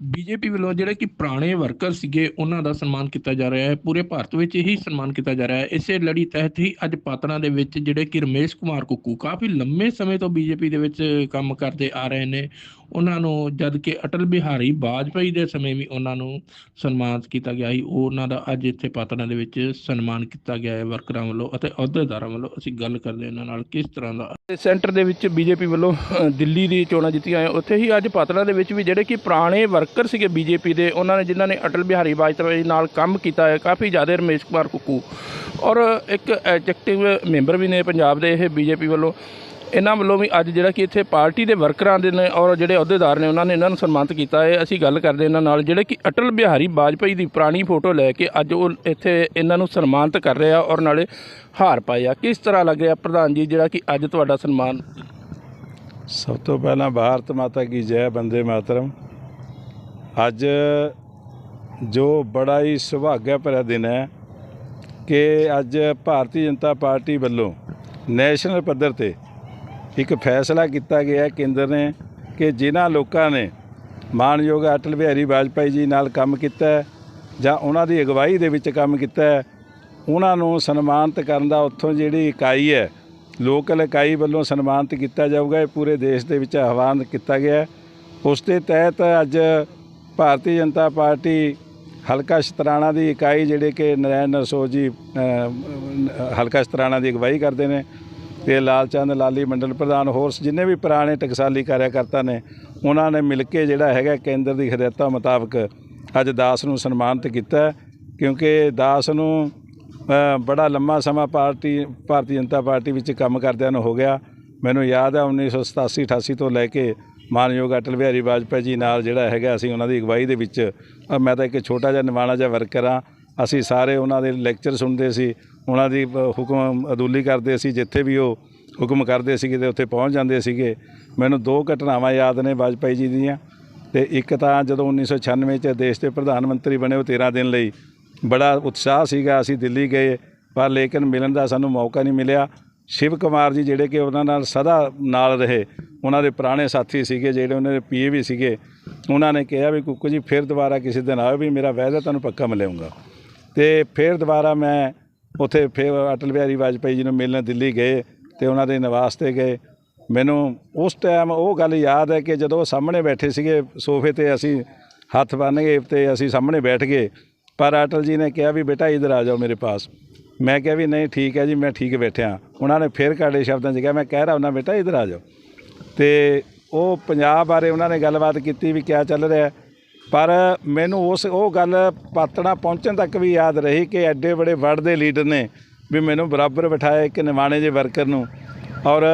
BJP ਵੱਲੋਂ ਜਿਹੜੇ ਕਿ ਪੁਰਾਣੇ ਵਰਕਰ ਸੀਗੇ, ਉਹਨਾਂ ਦਾ ਸਨਮਾਨ ਕੀਤਾ ਜਾ ਰਿਹਾ ਹੈ। ਪੂਰੇ ਭਾਰਤ ਵਿੱਚ ਇਹੀ ਸਨਮਾਨ ਕੀਤਾ ਜਾ ਰਿਹਾ ਹੈ। ਇਸੇ ਲੜੀ ਤਹਿਤ ਹੀ ਅੱਜ ਪਾਤਨਾ ਦੇ ਵਿੱਚ ਜਿਹੜੇ ਕਿ ਰਮੇਸ਼ ਕੁਮਾਰ ਕੁੱਕੂ ਕਾਫੀ ਲੰਮੇ ਸਮੇਂ ਤੋਂ ਬੀਜੇਪੀ ਦੇ ਵਿੱਚ ਕੰਮ ਕਰਦੇ ਆ ਰਹੇ ਨੇ। ਉਹਨਾਂ ਨੂੰ ਜਦ ਕਿ ਅਟਲ ਬਿਹਾਰੀ ਵਾਜਪਾਈ ਦੇ ਸਮੇਂ ਵੀ ਉਹਨਾਂ ਨੂੰ ਸਨਮਾਨਿਤ ਕੀਤਾ ਗਿਆ ਸੀ ਉਹਨਾਂ ਦਾ ਅੱਜ ਇੱਥੇ ਪਾਤਨਾ ਦੇ ਵਿੱਚ ਸਨਮਾਨ ਕੀਤਾ ਗਿਆ ਹੈ ਵਰਕਰਾਂ ਵੱਲੋਂ ਅਤੇ ਅਹੁਦੇਦਾਰਾਂ ਵੱਲੋਂ। ਅਸੀਂ ਗੱਲ ਕਰਦੇ ਹਾਂ ਇਹਨਾਂ ਨਾਲ ਕਿਸ ਤਰ੍ਹਾਂ ਦਾ। ਸੈਂਟਰ ਦੇ ਵਿੱਚ ਬੀਜੇਪੀ ਵੱਲੋਂ ਦਿੱਲੀ ਦੀ ਚੋਣਾਂ ਜਿੱਤੀਆਂ ਆ ਉੱਥੇ ਹੀ ਅੱਜ ਪਾਤਨਾ ਦੇ ਵਿੱਚ ਵੀ ਜਿਹੜੇ ਕਿ ਪੁਰਾਣੇ ਵਰਕਰ ਸੀਗੇ ਬੀਜੇਪੀ ਦੇ, ਉਹਨਾਂ ਨੇ ਜਿਨ੍ਹਾਂ ਨੇ ਅਟਲ ਬਿਹਾਰੀ ਵਾਜਪਾਈ ਨਾਲ ਕੰਮ ਕੀਤਾ ਹੈ, ਕਾਫੀ ਜ਼ਿਆਦਾ ਰਮੇਸ਼ ਕੁਮਾਰ ਕੁੱਕੂ। ਔਰ ਇੱਕ ਐਜੈਕਟਿਵ ਮੈਂਬਰ ਵੀ ਨੇ ਪੰਜਾਬ ਦੇ ਇਹ ਬੀਜੇਪੀ ਵੱਲੋਂ। ਇਹਨਾਂ ਵੱਲੋਂ ਵੀ ਅੱਜ ਜਿਹੜਾ ਕਿ ਇੱਥੇ ਪਾਰਟੀ ਦੇ ਵਰਕਰਾਂ ਦੇ ਨੇ ਔਰ ਜਿਹੜੇ ਅਹੁਦੇਦਾਰ ਨੇ ਉਹਨਾਂ ਨੇ ਇਹਨਾਂ ਨੂੰ ਸਨਮਾਨਿਤ ਕੀਤਾ ਹੈ। ਅਸੀਂ ਗੱਲ ਕਰਦੇ ਇਹਨਾਂ ਨਾਲ। ਜਿਹੜੇ ਕਿ ਅਟਲ ਬਿਹਾਰੀ ਵਾਜਪਾਈ ਦੀ ਪੁਰਾਣੀ ਫੋਟੋ ਲੈ ਕੇ ਅੱਜ ਉਹ ਇੱਥੇ ਇਹਨਾਂ ਨੂੰ ਸਨਮਾਨਿਤ ਕਰ ਰਹੇ ਆ ਔਰ ਨਾਲੇ ਹਾਰ ਪਾਏ ਆ। ਕਿਸ ਤਰ੍ਹਾਂ ਲੱਗ ਰਿਹਾ ਪ੍ਰਧਾਨ ਜੀ, ਜਿਹੜਾ ਕਿ ਅੱਜ ਤੁਹਾਡਾ ਸਨਮਾਨ? ਸਭ ਤੋਂ ਪਹਿਲਾਂ ਭਾਰਤ ਮਾਤਾ ਕੀ ਜੈ, ਬੰਦੇ ਮਾਤਰਮ। ਅੱਜ ਜੋ ਬੜਾ ਹੀ ਸੁਭਾਗਿਆ ਭਰਿਆ ਦਿਨ ਹੈ ਕਿ ਅੱਜ ਭਾਰਤੀ ਜਨਤਾ ਪਾਰਟੀ ਵੱਲੋਂ ਨੈਸ਼ਨਲ ਪੱਧਰ ਤੇ ਇੱਕ ਫੈਸਲਾ ਕੀਤਾ ਗਿਆ ਕੇਂਦਰ ਨੇ ਕਿ ਜਿਨ੍ਹਾਂ ਲੋਕਾਂ ਨੇ ਮਾਨਯੋਗ ਅਟਲ ਬਿਹਾਰੀ ਵਾਜਪਾਈ ਜੀ ਨਾਲ ਕੰਮ ਕੀਤਾ ਜਾਂ ਉਹਨਾਂ ਦੀ ਅਗਵਾਈ ਦੇ ਵਿੱਚ ਕੰਮ ਕੀਤਾ ਉਹਨਾਂ ਨੂੰ ਸਨਮਾਨਿਤ ਕਰਨ ਦਾ ਉੱਥੋਂ ਜਿਹੜੀ ਇਕਾਈ ਹੈ, ਲੋਕਲ ਇਕਾਈ ਵੱਲੋਂ ਸਨਮਾਨਿਤ ਕੀਤਾ ਜਾਊਗਾ, ਇਹ ਪੂਰੇ ਦੇਸ਼ ਦੇ ਵਿੱਚ ਆਹਵਾਨ ਕੀਤਾ ਗਿਆ ਉਸ ਦੇ ਤਹਿਤ ਅੱਜ ਭਾਰਤੀ ਜਨਤਾ ਪਾਰਟੀ ਹਲਕਾ ਸ਼ਤਰਾਣਾ ਦੀ ਇਕਾਈ ਜਿਹੜੇ ਕਿ ਨਰੈਣ ਨਰਸੋ ਜੀ ਹਲਕਾ ਸ਼ਤਰਾਣਾ ਦੀ ਅਗਵਾਈ ਕਰਦੇ ਨੇ ਤੇ ਲਾਲਚੰਦ ਲਾਲੀ ਮੰਡਲ ਪ੍ਰਧਾਨ ਹੋਰ ਜਿੰਨੇ ਵੀ ਪੁਰਾਣੇ ਟਕਸਾਲੀ ਕਾਰਿਆਕਰਤਾ ਨੇ, ਉਹਨਾਂ ਨੇ ਮਿਲ ਕੇ ਜਿਹੜਾ ਹੈਗਾ ਕੇਂਦਰ ਦੀ ਹਦਾਇਤਾਂ ਮੁਤਾਬਕ ਅੱਜ ਦਾਸ ਨੂੰ ਸਨਮਾਨਿਤ ਕੀਤਾ ਕਿਉਂਕਿ ਦਾਸ ਨੂੰ ਬੜਾ ਲੰਮਾ ਸਮਾਂ ਪਾਰਟੀ, ਭਾਰਤੀ ਜਨਤਾ ਪਾਰਟੀ ਵਿੱਚ ਕੰਮ ਕਰਦਿਆਂ ਨੂੰ ਹੋ ਗਿਆ। ਮੈਨੂੰ ਯਾਦ ਹੈ 1987 88 ਤੋਂ ਲੈ ਕੇ ਮਾਨਯੋਗ ਅਟਲ ਬਿਹਾਰੀ ਵਾਜਪਾਈ ਜੀ ਨਾਲ ਜਿਹੜਾ ਹੈਗਾ ਅਸੀਂ ਉਹਨਾਂ ਦੀ ਅਗਵਾਈ ਦੇ ਵਿੱਚ ਮੈਂ ਤਾਂ ਇੱਕ ਛੋਟਾ ਜਿਹਾ ਨਿਵਾਣਾ ਜਿਹਾ ਵਰਕਰ ਹਾਂ। ਅਸੀਂ ਸਾਰੇ ਉਹਨਾਂ ਦੇ ਲੈਕਚਰ ਸੁਣਦੇ ਸੀ। ਉਹਨਾਂ ਦੀ ਹੁਕਮ ਅਦੂਲੀ ਕਰਦੇ ਸੀ, ਜਿੱਥੇ ਵੀ ਉਹ ਹੁਕਮ ਕਰਦੇ ਸੀਗੇ ਤੇ ਉੱਥੇ ਪਹੁੰਚ ਜਾਂਦੇ ਸੀਗੇ। ਮੈਨੂੰ ਦੋ ਘਟਨਾਵਾਂ ਯਾਦ ਨੇ ਵਾਜਪਾਈ ਜੀ ਦੀਆਂ ਤੇ ਇੱਕ ਤਾਂ ਜਦੋਂ 1996 ਚ ਦੇਸ਼ ਦੇ ਪ੍ਰਧਾਨ ਮੰਤਰੀ ਬਣੇ ਉਹ 13 ਦਿਨ ਲਈ ਬੜਾ ਉਤਸ਼ਾਹ ਸੀਗਾ, ਅਸੀਂ ਦਿੱਲੀ ਗਏ, ਪਰ ਲੇਕਿਨ ਮਿਲਣ ਦਾ ਸਾਨੂੰ ਮੌਕਾ ਨਹੀਂ ਮਿਲਿਆ। ਸ਼ਿਵ ਕੁਮਾਰ ਜੀ ਜਿਹੜੇ ਕਿ ਉਹਨਾਂ ਨਾਲ ਸਦਾ ਨਾਲ ਰਹੇ, ਉਹਨਾਂ ਦੇ ਪੁਰਾਣੇ ਸਾਥੀ ਸੀਗੇ, ਜਿਹੜੇ ਉਹਨਾਂ ਦੇ ਪੀਏ ਵੀ ਸੀਗੇ, ਉਹਨਾਂ ਨੇ ਕਿਹਾ ਵੀ ਕੁੱਕੂ ਜੀ, ਫਿਰ ਦੁਬਾਰਾ ਕਿਸੇ ਦਿਨ ਆਇਓ ਵੀ ਮੇਰਾ ਵਾਅਦਾ ਤੁਹਾਨੂੰ ਪੱਕਾ ਮਿਲੇਗਾ ਤੇ ਫਿਰ ਦੁਬਾਰਾ ਮੈਂ ਉੱਥੇ ਫਿਰ ਅਟਲ ਬਿਹਾਰੀ ਵਾਜਪਾਈ ਜੀ ਨੂੰ ਮਿਲਣ ਦਿੱਲੀ ਗਏ ਤੇ ਉਹਨਾਂ ਦੇ ਨਿਵਾਸ ਤੇ ਗਏ। ਮੈਨੂੰ ਉਸ ਟਾਈਮ ਉਹ ਗੱਲ ਯਾਦ ਹੈ ਕਿ ਜਦੋਂ ਸਾਹਮਣੇ ਬੈਠੇ ਸੀਗੇ ਸੋਫੇ ਤੇ ਅਸੀਂ ਹੱਥ ਬੰਨ੍ਹ ਗਏ ਤੇ ਅਸੀਂ ਸਾਹਮਣੇ ਬੈਠ ਗਏ, ਪਰ ਅਟਲ ਜੀ ਨੇ ਕਿਹਾ ਵੀ ਬੇਟਾ ਇਧਰ ਆ ਜਾਓ ਮੇਰੇ ਪਾਸ। ਮੈਂ ਕਿਹਾ ਵੀ ਨਹੀਂ, ਠੀਕ ਹੈ ਜੀ, ਮੈਂ ਠੀਕ ਬੈਠਿਆ। ਉਹਨਾਂ ਨੇ ਫਿਰ ਕਾੜੇ ਸ਼ਬਦਾਂ 'ਚ ਕਿਹਾ, ਮੈਂ ਕਹਿ ਰਹਾ ਹੁੰਦਾ, ਬੇਟਾ ਇਧਰ ਆ ਜਾਓ। ਤੇ ਉਹ ਪੰਜਾਬ ਬਾਰੇ ਉਹਨਾਂ ਨੇ ਗੱਲਬਾਤ ਕੀਤੀ ਵੀ ਕਿਆ ਚੱਲ ਰਿਹਾ ਪਰ ਮੈਨੂੰ ਉਸ ਉਹ ਗੱਲ ਪਾਤਣਾ ਪਹੁੰਚਣ ਤੱਕ ਵੀ ਯਾਦ ਰਹੀ ਕਿ ਐਡੇ ਬੜੇ ਵਰਡ ਦੇ ਲੀਡਰ ਨੇ ਵੀ ਮੈਨੂੰ ਬਰਾਬਰ ਬਿਠਾਇਆ ਇੱਕ ਨਿਵਾਣੇ ਜੇ ਵਰਕਰ ਨੂੰ। ਔਰ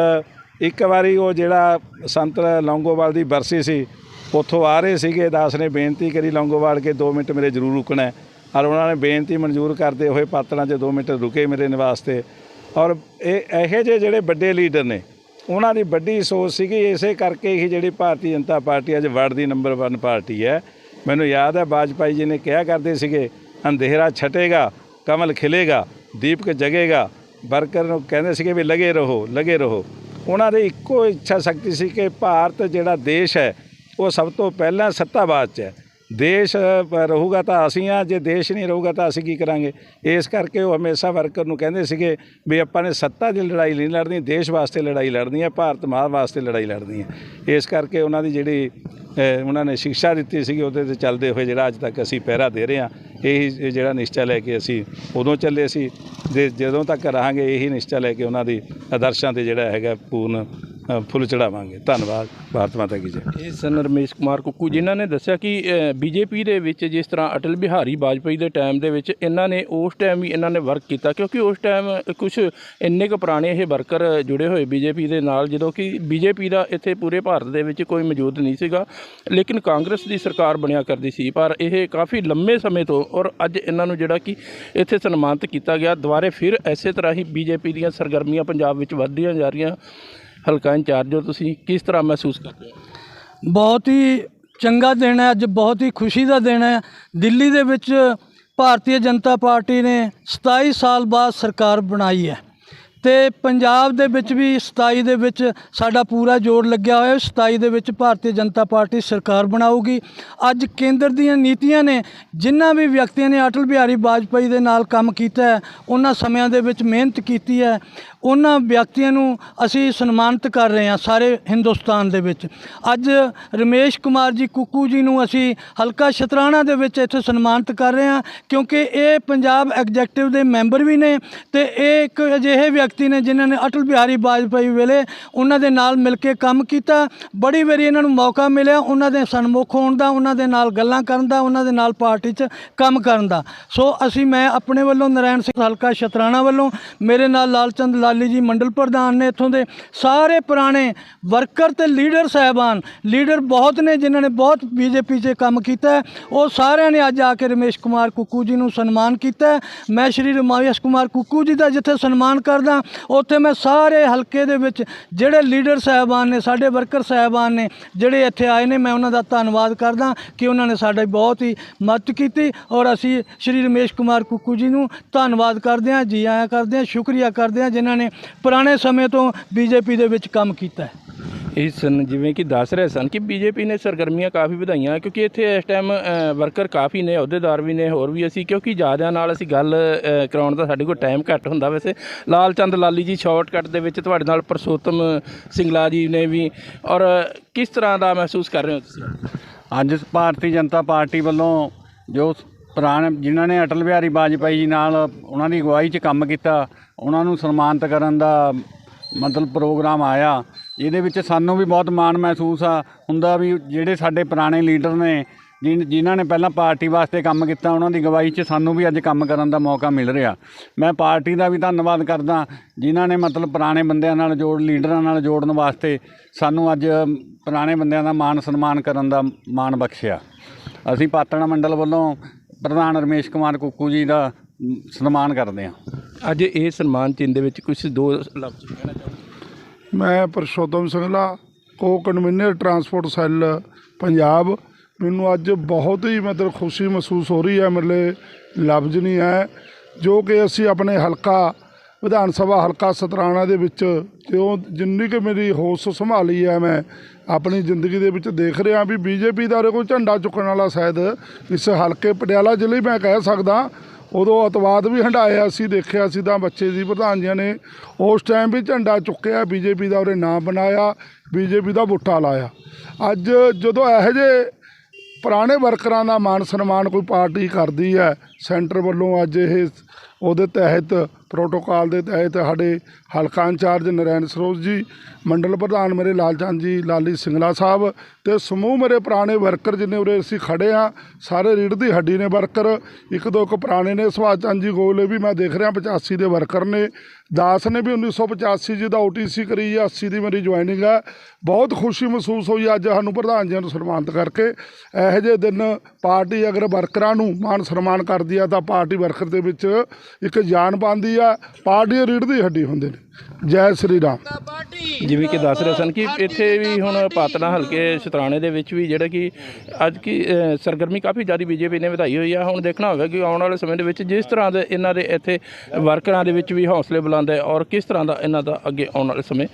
ਇੱਕ ਵਾਰੀ ਉਹ ਜਿਹੜਾ ਸੰਤ ਲੌਂਗੋਵਾਲ ਦੀ ਬਰਸੀ ਸੀ, ਉੱਥੋਂ ਆ ਰਹੇ ਸੀਗੇ, ਦਾਸ ਨੇ ਬੇਨਤੀ ਕਰੀ ਲੌਂਗੋਵਾਲ ਕੇ 2 ਮਿੰਟ ਮੇਰੇ ਜ਼ਰੂਰ ਰੁਕਣਾ ਔਰ ਉਹਨਾਂ ਨੇ ਬੇਨਤੀ ਮਨਜ਼ੂਰ ਕਰਦੇ ਹੋਏ ਪਾਤਣਾ 'ਚ 2 ਮਿੰਟ ਰੁਕੇ ਮੇਰੇ ਨਿਵਾਸ ਤੇ। ਔਰ ਇਹ ਇਹੋ ਜਿਹੇ ਜਿਹੜੇ ਵੱਡੇ ਲੀਡਰ ਨੇ, ਉਹਨਾਂ ਦੀ ਵੱਡੀ ਸੋਚ ਸੀਗੀ, ਇਸੇ ਕਰਕੇ ਹੀ ਜਿਹੜੀ ਭਾਰਤੀ ਜਨਤਾ ਪਾਰਟੀ ਅੱਜ ਵਰਲਡ ਦੀ ਨੰਬਰ 1 ਪਾਰਟੀ ਹੈ। ਮੈਨੂੰ ਯਾਦ ਹੈ ਵਾਜਪਾਈ ਜੀ ਨੇ ਕਿਹਾ ਕਰਦੇ ਸੀਗੇ ਅੰਧੇਰਾ ਛਟੇਗਾ ਕਮਲ ਖਿਲੇਗਾ ਦੀਪਕ ਜਗੇਗਾ। ਵਰਕਰ ਨੂੰ ਕਹਿੰਦੇ ਸੀਗੇ ਵੀ ਲਗੇ ਰਹੋ ਲਗੇ ਰਹੋ। ਉਹਨਾਂ ਦੀ ਇੱਕੋ ਇੱਛਾ ਸ਼ਕਤੀ ਸੀ ਕਿ ਭਾਰਤ ਜਿਹੜਾ ਦੇਸ਼ ਹੈ ਉਹ ਸਭ ਤੋਂ ਪਹਿਲਾਂ ਸੱਤਾਵਾਦ 'ਚ ਹੈ। ਦੇਸ਼ ਅ, ਰਹੂਗਾ ਤਾਂ ਅਸੀਂ ਆ ਜੇ ਦੇਸ਼ ਨਹੀਂ ਰਹੂਗਾ ਤਾਂ ਅਸੀਂ ਕੀ ਕਰਾਂਗੇ? ਇਸ ਕਰਕੇ ਉਹ ਹਮੇਸ਼ਾ ਵਰਕਰ ਨੂੰ ਕਹਿੰਦੇ ਸੀਗੇ ਵੀ ਆਪਾਂ ਨੇ ਸੱਤਾ ਦੀ ਲੜਾਈ ਨਹੀਂ ਲੜਨੀ ਦੇਸ਼ ਵਾਸਤੇ ਲੜਾਈ ਲੜਨੀ ਹੈ ਭਾਰਤ ਮਾਂ ਵਾਸਤੇ ਲੜਾਈ ਲੜਨੀ ਹੈ। ਇਸ ਕਰਕੇ ਉਹਨਾਂ ਦੀ ਜਿਹੜੀ ਉਹਨਾਂ ਨੇ ਸਿੱਖਿਆ ਦਿੱਤੀ ਸੀਗੀ, ਉਹਦੇ ਤੇ ਚੱਲਦੇ ਹੋਏ ਜਿਹੜਾ ਅੱਜ ਤੱਕ ਅਸੀਂ ਪਹਿਰਾ ਦੇ ਰਹੇ ਹਾਂ, ਇਹੀ ਜਿਹੜਾ ਨਿਸ਼ਚਾ ਲੈ ਕੇ ਅਸੀਂ ਉਦੋਂ ਚੱਲੇ ਸੀ, ਜੇ ਜਦੋਂ ਤੱਕ ਰਹਾਂਗੇ, ਇਹੀ ਨਿਸ਼ਚਾ ਲੈ ਕੇ ਉਹਨਾਂ ਦੀ ਆਦਰਸ਼ਾਂ ਤੇ ਜਿਹੜਾ ਹੈਗਾ ਪੂਰਨ ਫੁੱਲ ਚੜਾਵਾਂਗੇ। ਧੰਨਵਾਦ, ਭਾਰਤ ਮਾਤਾ ਕੀ ਜੈ। ਇਹ ਸਨ ਰਮੇਸ਼ ਕੁਮਾਰ ਕੁੱਕੂ, ਜਿਨ੍ਹਾਂ ਨੇ ਦੱਸਿਆ ਕਿ ਬੀਜੇਪੀ ਦੇ ਵਿੱਚ ਜਿਸ ਤਰ੍ਹਾਂ ਅਟਲ ਬਿਹਾਰੀ ਵਾਜਪਾਈ ਦੇ ਟਾਈਮ ਦੇ ਵਿੱਚ ਇਹਨਾਂ ਨੇ ਉਸ ਟਾਈਮ ਵੀ ਇਹਨਾਂ ਨੇ ਵਰਕ ਕੀਤਾ, ਕਿਉਂਕਿ ਉਸ ਟਾਈਮ ਕੁਝ ਇੰਨੇ ਕੁ ਪੁਰਾਣੇ ਇਹ ਵਰਕਰ ਜੁੜੇ ਹੋਏ ਬੀਜੇਪੀ ਦੇ ਨਾਲ, ਜਦੋਂ ਕਿ ਬੀਜੇਪੀ ਦਾ ਇੱਥੇ ਪੂਰੇ ਭਾਰਤ ਦੇ ਵਿੱਚ ਕੋਈ ਮੌਜੂਦ ਨਹੀਂ ਸੀਗਾ, ਲੇਕਿਨ ਕਾਂਗਰਸ ਦੀ ਸਰਕਾਰ ਬਣਿਆ ਕਰਦੀ ਸੀ। ਪਰ ਇਹ ਕਾਫੀ ਲੰਮੇ ਸਮੇਂ ਤੋਂ, ਔਰ ਅੱਜ ਇਹਨਾਂ ਨੂੰ ਜਿਹੜਾ ਕਿ ਇੱਥੇ ਸਨਮਾਨਿਤ ਕੀਤਾ ਗਿਆ, ਦੁਬਾਰੇ ਫਿਰ ਐਸੇ ਤਰ੍ਹਾਂ ਹੀ ਬੀਜੇਪੀ ਦੀਆਂ ਸਰਗਰਮੀਆਂ ਪੰਜਾਬ ਵਿੱਚ ਵੱਧਦੀਆਂ ਜਾ ਰਹੀਆਂ। ਹਲਕਾ ਇੰਚਾਰਜ ਹੋ ਤੁਸੀਂ, ਕਿਸ ਤਰ੍ਹਾਂ ਮਹਿਸੂਸ ਕਰਦੇ ਹੋ? ਬਹੁਤ ਹੀ ਚੰਗਾ ਦਿਨ ਹੈ, ਅੱਜ ਬਹੁਤ ਹੀ ਖੁਸ਼ੀ ਦਾ ਦਿਨ ਹੈ। ਦਿੱਲੀ ਦੇ ਵਿੱਚ ਭਾਰਤੀ ਜਨਤਾ ਪਾਰਟੀ ਨੇ 27 ਸਾਲ ਬਾਅਦ ਸਰਕਾਰ ਬਣਾਈ ਹੈ ਤੇ ਪੰਜਾਬ ਦੇ ਵਿੱਚ ਵੀ 27 ਦੇ ਵਿੱਚ ਸਾਡਾ ਪੂਰਾ ਜੋਰ ਲੱਗਿਆ ਹੋਇਆ। ਹੈ 27 ਦੇ ਵਿੱਚ ਭਾਰਤੀ ਜਨਤਾ ਪਾਰਟੀ ਸਰਕਾਰ ਬਣਾਊਗੀ। ਅੱਜ ਕੇਂਦਰ ਦੀਆਂ ਨੀਤੀਆਂ ਨੇ ਜਿਨ੍ਹਾਂ ਵੀ ਵਿਅਕਤੀਆਂ ਨੇ ਅਟਲ ਬਿਹਾਰੀ ਵਾਜਪਾਈ ਦੇ ਨਾਲ ਕੰਮ ਕੀਤਾ ਹੈ, ਉਹਨਾਂ ਸਮਿਆਂ ਦੇ ਵਿੱਚ ਮਿਹਨਤ ਕੀਤੀ ਹੈ। ਉਹਨਾਂ ਵਿਅਕਤੀਆਂ ਨੂੰ ਅਸੀਂ ਸਨਮਾਨਿਤ ਕਰ ਰਹੇ ਹਾਂ ਸਾਰੇ ਹਿੰਦੁਸਤਾਨ ਦੇ ਵਿੱਚ। ਅੱਜ ਰਮੇਸ਼ ਕੁਮਾਰ ਜੀ ਕੁੱਕੂ ਜੀ ਨੂੰ ਅਸੀਂ ਹਲਕਾ ਸ਼ਤਰਾਣਾ ਦੇ ਵਿੱਚ ਇੱਥੇ ਸਨਮਾਨਿਤ ਕਰ ਰਹੇ ਹਾਂ, ਕਿਉਂਕਿ ਇਹ ਪੰਜਾਬ ਐਗਜ਼ੈਕਟਿਵ ਦੇ ਮੈਂਬਰ ਵੀ ਨੇ ਤੇ ਇਹ ਇੱਕ ਅਜਿਹੇ ਵਿਅਕਤੀ ਨੇ ਜਿਨ੍ਹਾਂ ਨੇ ਅਟਲ ਬਿਹਾਰੀ ਵਾਜਪਾਈ ਵੇਲੇ ਉਹਨਾਂ ਦੇ ਨਾਲ ਮਿਲ ਕੇ ਕੰਮ ਕੀਤਾ। ਬੜੀ ਵਾਰੀ ਇਹਨਾਂ ਨੂੰ ਮੌਕਾ ਮਿਲਿਆ, ਉਹਨਾਂ ਦੇ ਸਨਮੁਖ ਹੋਣ ਦਾ, ਉਹਨਾਂ ਦੇ ਨਾਲ ਗੱਲਾਂ ਕਰਨ ਦਾ, ਉਹਨਾਂ ਦੇ ਨਾਲ ਪਾਰਟੀ 'ਚ ਕੰਮ ਕਰਨ ਦਾ। ਸੋ ਅਸੀਂ, ਮੈਂ ਆਪਣੇ ਵੱਲੋਂ ਨਰਾਇਣ ਸਿੰਘ ਹਲਕਾ ਸ਼ਤਰਾਣਾ ਵੱਲੋਂ, ਮੇਰੇ ਨਾਲ ਲਾਲਚੰਦ ਲਾਲੀ ਜੀ ਮੰਡਲ ਪ੍ਰਧਾਨ ਨੇ ਇੱਥੋਂ ਦੇ ਸਾਰੇ ਪੁਰਾਣੇ ਵਰਕਰ ਤੇ ਲੀਡਰ ਸਾਹਿਬਾਨ, ਲੀਡਰ ਬਹੁਤ ਨੇ ਜਿਨ੍ਹਾਂ ਨੇ ਬਹੁਤ ਬੀਜੇਪੀ 'ਚ ਕੰਮ ਕੀਤਾ ਉਹ ਸਾਰਿਆਂ ਨੇ ਅੱਜ ਆ ਕੇ ਰਮੇਸ਼ ਕੁਮਾਰ ਕੁੱਕੂ ਜੀ ਨੂੰ ਸਨਮਾਨ ਕੀਤਾ ਮੈਂ ਸ਼੍ਰੀ ਰਮੇਸ਼ ਕੁਮਾਰ ਕੁੱਕੂ ਜੀ ਦਾ ਜਿੱਥੇ ਸਨਮਾਨ ਕਰਦਾ, ਉੱਥੇ ਮੈਂ ਸਾਰੇ ਹਲਕੇ ਦੇ ਵਿੱਚ ਜਿਹੜੇ ਲੀਡਰ ਸਾਹਿਬਾਨ ਨੇ, ਸਾਡੇ ਵਰਕਰ ਸਾਹਿਬਾਨ ਨੇ, ਜਿਹੜੇ ਇੱਥੇ ਆਏ ਨੇ, ਮੈਂ ਉਹਨਾਂ ਦਾ ਧੰਨਵਾਦ ਕਰਦਾ ਕਿ ਉਹਨਾਂ ਨੇ ਸਾਡੀ ਬਹੁਤ ਹੀ ਮਦਦ ਕੀਤੀ ਔਰ ਅਸੀਂ ਸ਼੍ਰੀ ਰਮੇਸ਼ ਕੁਮਾਰ ਕੁੱਕੂ ਜੀ ਨੂੰ ਧੰਨਵਾਦ ਕਰਦੇ ਹਾਂ, ਜੀ ਆਇਆਂ ਕਰਦੇ ਹਾਂ, ਸ਼ੁਕਰੀਆ ਕਰਦੇ ਹਾਂ ਜਿਨ੍ਹਾਂ ਨੇ ਪੁਰਾਣੇ ਸਮੇਂ ਤੋਂ ਬੀਜੇਪੀ ਦੇ ਵਿੱਚ ਕੰਮ ਕੀਤਾ ਹੈ। ਇਹ ਸਨ ਜਿਵੇਂ ਕਿ ਦੱਸ ਰਹੇ ਸਨ ਕਿ ਬੀਜੇਪੀ ਨੇ ਸਰਗਰਮੀਆਂ ਕਾਫੀ ਵਧਾਈਆਂ ਕਿਉਂਕਿ ਇੱਥੇ ਇਸ ਟਾਈਮ ਵਰਕਰ ਕਾਫੀ ਨੇ ਅਹੁਦੇਦਾਰ ਵੀ ਨੇ ਹੋਰ ਵੀ ਅਸੀਂ ਕਿਉਂਕਿ ਜ਼ਿਆਦਿਆਂ ਨਾਲ ਅਸੀਂ ਗੱਲ ਕਰਾਉਣ ਦਾ ਸਾਡੇ ਕੋਲ ਟਾਈਮ ਘੱਟ ਹੁੰਦਾ ਵੈਸੇ। ਲਾਲ ਚੰਦ ਲਾਲੀ ਜੀ ਸ਼ਾਰਟਕਟ ਦੇ ਵਿੱਚ ਤੁਹਾਡੇ ਨਾਲ ਪਰਸੋਤਮ ਸਿੰਗਲਾ ਜੀ ਨੇ ਵੀ ਔਰ ਕਿਸ ਤਰ੍ਹਾਂ ਦਾ ਮਹਿਸੂਸ ਕਰ ਰਹੇ ਹੋ ਤੁਸੀਂ? ਅੱਜ ਭਾਰਤੀ ਜਨਤਾ ਪਾਰਟੀ ਵੱਲੋਂ ਜੋ ਪੁਰਾਣੇ ਜਿਨ੍ਹਾਂ ਨੇ ਅਟਲ ਬਿਹਾਰੀ ਵਾਜਪਾਈ ਜੀ ਨਾਲ ਉਹਨਾਂ ਦੀ ਅਗਵਾਈ 'ਚ ਕੰਮ ਕੀਤਾ, ਉਹਨਾਂ ਨੂੰ ਸਨਮਾਨਿਤ ਕਰਨ ਦਾ ਮਤਲਬ ਪ੍ਰੋਗਰਾਮ ਆਇਆ। ਇਹਦੇ ਵਿੱਚ ਸਾਨੂੰ ਵੀ ਬਹੁਤ ਮਾਣ ਮਹਿਸੂਸ ਆ, ਹੁੰਦਾ ਵੀ ਜਿਹੜੇ ਸਾਡੇ ਪੁਰਾਣੇ ਲੀਡਰ ਨੇ, ਜਿਨ- ਜਿਨ੍ਹਾਂ ਨੇ ਪਹਿਲਾਂ ਪਾਰਟੀ ਵਾਸਤੇ ਕੰਮ ਕੀਤਾ, ਉਹਨਾਂ ਦੀ ਅਗਵਾਈ 'ਚ ਸਾਨੂੰ ਵੀ ਅੱਜ ਕੰਮ ਕਰਨ ਦਾ ਮੌਕਾ ਮਿਲ ਰਿਹਾ। ਮੈਂ ਪਾਰਟੀ ਦਾ ਵੀ ਧੰਨਵਾਦ ਕਰਦਾ, ਜਿਨ੍ਹਾਂ ਨੇ ਮਤਲਬ ਪੁਰਾਣੇ ਬੰਦਿਆਂ ਨਾਲ ਜੋੜ, ਲੀਡਰਾਂ ਨਾਲ ਜੋੜਨ ਵਾਸਤੇ ਸਾਨੂੰ ਅੱਜ ਪੁਰਾਣੇ ਬੰਦਿਆਂ ਦਾ ਮਾਣ ਸਨਮਾਨ ਕਰਨ ਦਾ ਮਾਣ ਬਖਸ਼ਿਆ। ਅਸੀਂ ਪਾਤਣਾ ਮੰਡਲ ਵੱਲੋਂ ਪ੍ਰਧਾਨ ਰਮੇਸ਼ ਕੁਮਾਰ ਕੁੱਕੂ ਜੀ ਦਾ ਸਨਮਾਨ ਕਰਦੇ ਹਾਂ। ਅੱਜ ਇਹ ਸਨਮਾਨ ਚਿੰਨ੍ਹ ਦੇ ਵਿੱਚ ਕੁਝ ਦੋ ਲਫ਼ਜ਼ ਕਹਿਣਾ ਚਾਹੁੰਦੇ ਮੈਂ ਪਰਸ਼ੋਤਮ ਸਿੰਘਲਾ ਕੋ ਕਨਵੀਨਰ ਟਰਾਂਸਪੋਰਟ ਸੈੱਲ ਪੰਜਾਬ। ਮੈਨੂੰ ਅੱਜ ਬਹੁਤ ਹੀ ਮਤਲਬ ਖੁਸ਼ੀ ਮਹਿਸੂਸ ਹੋ ਰਹੀ ਹੈ ਮੇਰੇ ਲਈ ਲਫ਼ਜ਼ ਨਹੀਂ ਹੈ ਜੋ ਕਿ ਅਸੀਂ ਆਪਣੇ ਹਲਕਾ ਵਿਧਾਨ ਸਭਾ ਹਲਕਾ ਸਤਰਾਣਾ ਦੇ ਵਿੱਚ ਜੋ ਜਿੰਨੀ ਕਿ ਮੇਰੀ ਹੋਸ਼ ਸੰਭਾਲੀ ਹੈ ਮੈਂ, ਆਪਣੀ ਜ਼ਿੰਦਗੀ ਦੇ ਵਿੱਚ ਦੇਖ ਰਿਹਾ ਵੀ ਬੀਜੇਪੀ ਦਾ ਉਰੇ ਕੋਈ ਝੰਡਾ ਚੁੱਕਣ ਵਾਲਾ ਸ਼ਾਇਦ ਇਸ ਹਲਕੇ ਪਟਿਆਲਾ ਜ਼ਿਲ੍ਹੇ ਮੈਂ ਕਹਿ ਸਕਦਾ, ਉਦੋਂ ਅਤਵਾਦ ਵੀ ਹੰਡਾਇਆ ਸੀ, ਦੇਖਿਆ ਸੀ ਤਾਂ ਬੱਚੇ ਦੀ ਪ੍ਰਧਾਨ ਜੀ ਨੇ, ਉਸ ਟਾਈਮ ਵੀ ਝੰਡਾ ਚੁੱਕਿਆ, ਬੀਜੇਪੀ ਦਾ ਉਹਨੇ ਨਾਮ ਬਣਾਇਆ, ਬੀਜੇਪੀ ਦਾ ਬੁੱਟਾ ਲਾਇਆ। ਅੱਜ ਜਦੋਂ ਇਹੋ ਜਿਹੇ ਪੁਰਾਣੇ ਵਰਕਰਾਂ ਦਾ ਮਾਨ ਸਨਮਾਨ ਕੋਈ ਪਾਰਟੀ ਕਰਦੀ ਹੈ, ਸੈਂਟਰ ਵੱਲੋਂ ਅੱਜ ਇਹ, ਉਹਦੇ ਤਹਿਤ ਪ੍ਰੋਟੋਕਾਲ ਦੇ ਤਹਿਤ ਸਾਡੇ ਹਲਕਾ ਇੰਚਾਰਜ ਨਰੈਣ ਸਰੋਜ ਜੀ, ਮੰਡਲ ਪ੍ਰਧਾਨ ਮੇਰੇ ਲਾਲਚੰਦ ਜੀ, ਲਾਲੀ ਸਿੰਗਲਾ ਸਾਹਿਬ ਤੇ ਸਮੂਹ ਮੇਰੇ ਪੁਰਾਣੇ ਵਰਕਰ ਜਿੰਨੇ ਉਰੇ ਅਸੀਂ ਖੜੇ ਆ ਸਾਰੇ ਰੀੜ ਦੀ ਹੱਡੀ ਨੇ ਵਰਕਰ, ਇੱਕ ਦੋ ਇੱਕ ਪੁਰਾਣੇ ਨੇ, ਸੁਭਾਸ਼ ਚੰਦ ਜੀ ਗੋਲੇ ਵੀ ਮੈਂ ਦੇਖ ਰਿਹਾ 85 ਦੇ ਵਰਕਰ ਨੇ। ਦਾਸ ਨੇ ਵੀ 1985 ਜੀ ਦਾ ਓਟੀਸੀ ਕਰੀ ਹੈ 80 ਦੀ ਮੇਰੀ ਜੁਆਇਨਿੰਗ ਹੈ ਬਹੁਤ ਖੁਸ਼ੀ ਮਹਿਸੂਸ ਹੋਈ ਅੱਜ ਸਾਨੂੰ ਪ੍ਰਧਾਨ ਜੀ ਨੂੰ ਸਨਮਾਨਿਤ ਕਰਕੇ। ਇਹੋ ਜਿਹੇ ਦਿਨ ਪਾਰਟੀ ਅਗਰ ਵਰਕਰਾਂ ਨੂੰ ਮਾਨ ਸਨਮਾਨ ਕਰਦੀ ਆ, ਤਾਂ ਪਾਰਟੀ ਵਰਕਰ ਦੇ ਵਿੱਚ ਇੱਕ ਜਾਨ ਪਾਉਂਦੀ ਆ, ਪਾਰਟੀ ਰੀੜ ਦੀ ਹੱਡੀ ਹੁੰਦੇ ਨੇ। ਜੈ ਸ੍ਰੀ ਰਾਮ। ਜਿਵੇਂ ਕਿ ਦੱਸ ਰਹੇ ਸਨ ਕਿ ਇੱਥੇ ਵੀ ਹੁਣ ਪਾਤੜਾ ਹਲਕੇ ਸ਼ਤਰਾਣੇ ਦੇ ਵਿੱਚ ਵੀ ਜਿਹੜਾ ਕਿ ਅੱਜ ਕੀ ਸਰਗਰਮੀ ਕਾਫੀ ਜ਼ਿਆਦਾ ਬੀਜੇਪੀ ਨੇ ਵਧਾਈ ਹੋਈ ਆ। ਹੁਣ ਦੇਖਣਾ ਹੋਵੇਗਾ ਕਿ ਆਉਣ ਵਾਲੇ ਸਮੇਂ ਦੇ ਵਿੱਚ ਜਿਸ ਤਰ੍ਹਾਂ ਦੇ ਇਹਨਾਂ ਦੇ ਇੱਥੇ ਵਰਕਰਾਂ ਦੇ ਵਿੱਚ ਵੀ ਹੌਸਲੇ ਬੁਲੰਦ ਹੈ ਔਰ ਕਿਸ ਤਰ੍ਹਾਂ ਦਾ ਇਹਨਾਂ ਦਾ ਅੱਗੇ ਆਉਣ ਵਾਲੇ ਸਮੇਂ